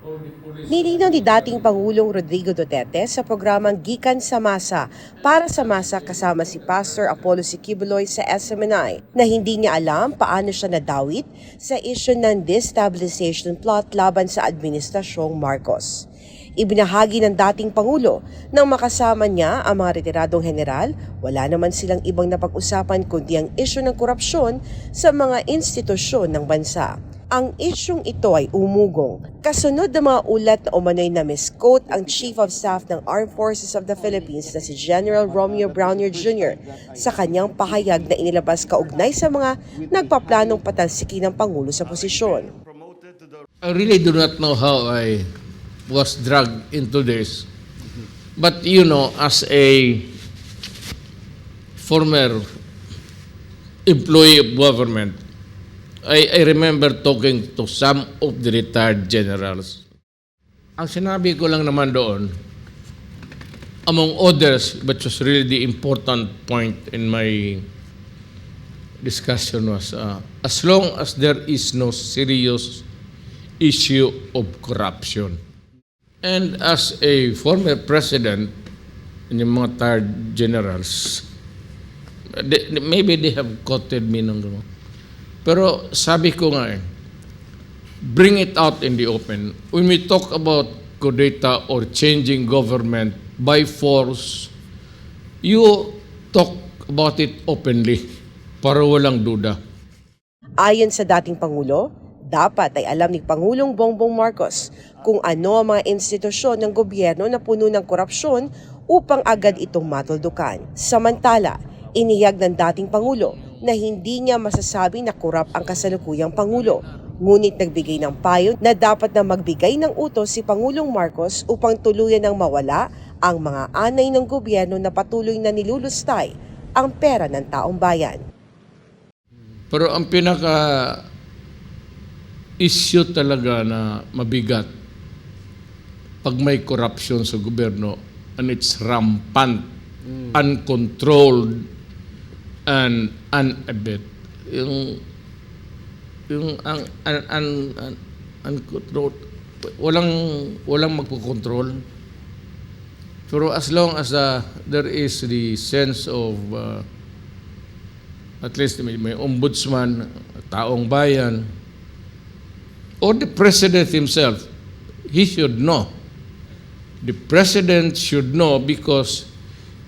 Nilinaw ni dating Pangulong Rodrigo Duterte sa programang Gikan sa Masa para sa Masa kasama si Pastor Apollo Siquibuloy sa SMNI na hindi niya alam paano siya nadawit sa issue ng destabilization plot laban sa Administrasyong Marcos. Ibinahagi ng dating Pangulo nang makasama niya ang mga retiradong general, wala naman silang ibang napag-usapan kundi ang issue ng korupsyon sa mga institusyon ng bansa. Ang isyong ito ay umugong. Kasunod ng mga ulat na umano'y na misquote ang Chief of Staff ng Armed Forces of the Philippines na si General Romeo Brownier Jr. sa kanyang pahayag na inilabas kaugnay sa mga nagpaplanong patalsikin ng Pangulo sa posisyon. I really do not know how I was dragged into this. But you know, as a former employee of government, I, I remember talking to some of the retired generals. Ang sinabi ko lang naman doon, among others, which was really the important point in my discussion was, uh, as long as there is no serious issue of corruption. And as a former president, yung mga tired generals, they- maybe they have quoted me ng gano'n. Pero sabi ko nga eh, bring it out in the open. When we talk about kudeta or changing government by force, you talk about it openly para walang duda. Ayon sa dating Pangulo, dapat ay alam ni Pangulong Bongbong Marcos kung ano ang mga institusyon ng gobyerno na puno ng korupsyon upang agad itong matuldukan. Samantala, inihag ng dating Pangulo na hindi niya masasabi na kurap ang kasalukuyang Pangulo. Ngunit nagbigay ng payo na dapat na magbigay ng utos si Pangulong Marcos upang tuluyan ng mawala ang mga anay ng gobyerno na patuloy na nilulustay ang pera ng taong bayan. Pero ang pinaka issue talaga na mabigat pag may corruption sa gobyerno and it's rampant, uncontrolled, and unabet. Yung yung ang an, an, an, uncontrolled, walang walang magko-control. Pero as long as uh, there is the sense of uh, at least may, may ombudsman, taong bayan, or the president himself, he should know. The president should know because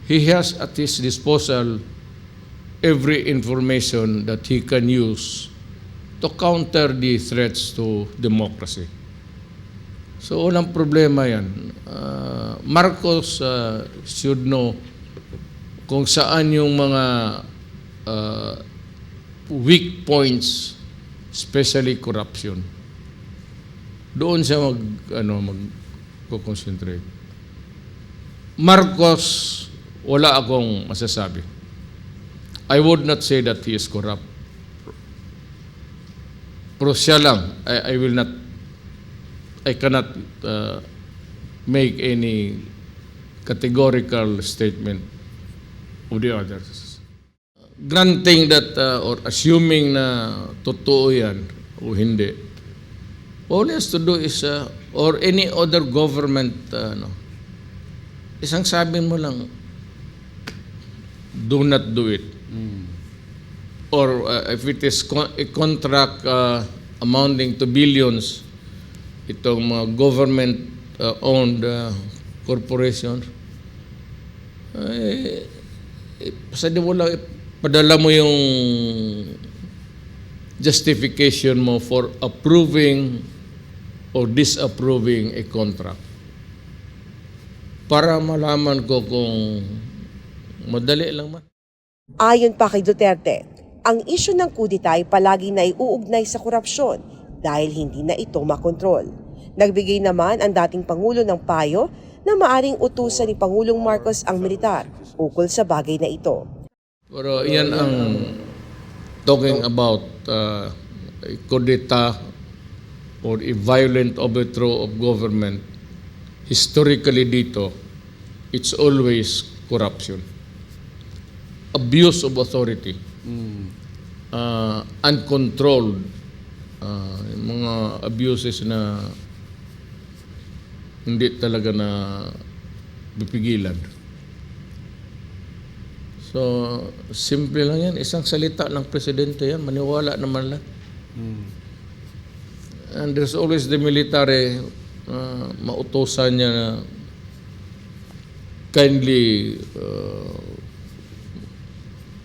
he has at his disposal every information that he can use to counter the threats to democracy. So, walang problema yan. Uh, Marcos uh, should know kung saan yung mga uh, weak points, especially corruption. Doon siya mag, ano, mag concentrate. Marcos, wala akong masasabi. I would not say that he is corrupt. Pero siya lang, I, I will not, I cannot uh, make any categorical statement of the others. Granting that uh, or assuming na totoo yan o hindi, all he has to do is, uh, or any other government, uh, ano, isang sabi mo lang, do not do it. Or uh, if it is con- a contract uh, amounting to billions, itong mga government-owned uh, corporations, eh, eh, pwede mo lang, padala mo yung justification mo for approving or disapproving a contract. Para malaman ko kung madali lang man. Ayon pa kay Duterte, ang isyu ng kudita ay palagi na iuugnay sa korupsyon dahil hindi na ito makontrol. Nagbigay naman ang dating Pangulo ng payo na maaring utusan ni Pangulong Marcos ang militar ukol sa bagay na ito. Pero yan ang talking about uh, a kudeta or a violent overthrow of government. Historically dito, it's always corruption. Abuse of authority. Uh, uncontrolled. Uh, yung mga abuses na hindi talaga na pipigilan. So, simple lang yan. Isang salita ng presidente yan. Maniwala naman lang. And there's always the military uh, mautosan niya na kindly uh,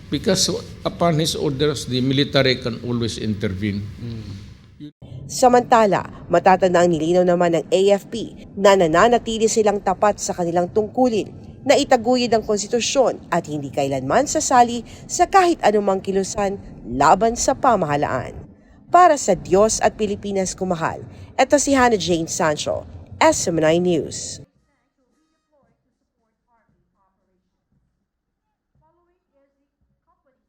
because upon his orders the military can always intervene. Samantala, matatanda ang nilinaw naman ng AFP na nananatili silang tapat sa kanilang tungkulin na itaguyod ang konstitusyon at hindi kailanman sasali sa kahit anumang kilusan laban sa pamahalaan. Para sa Diyos at Pilipinas kumahal, ito si Hannah Jane Sancho, SMNI News.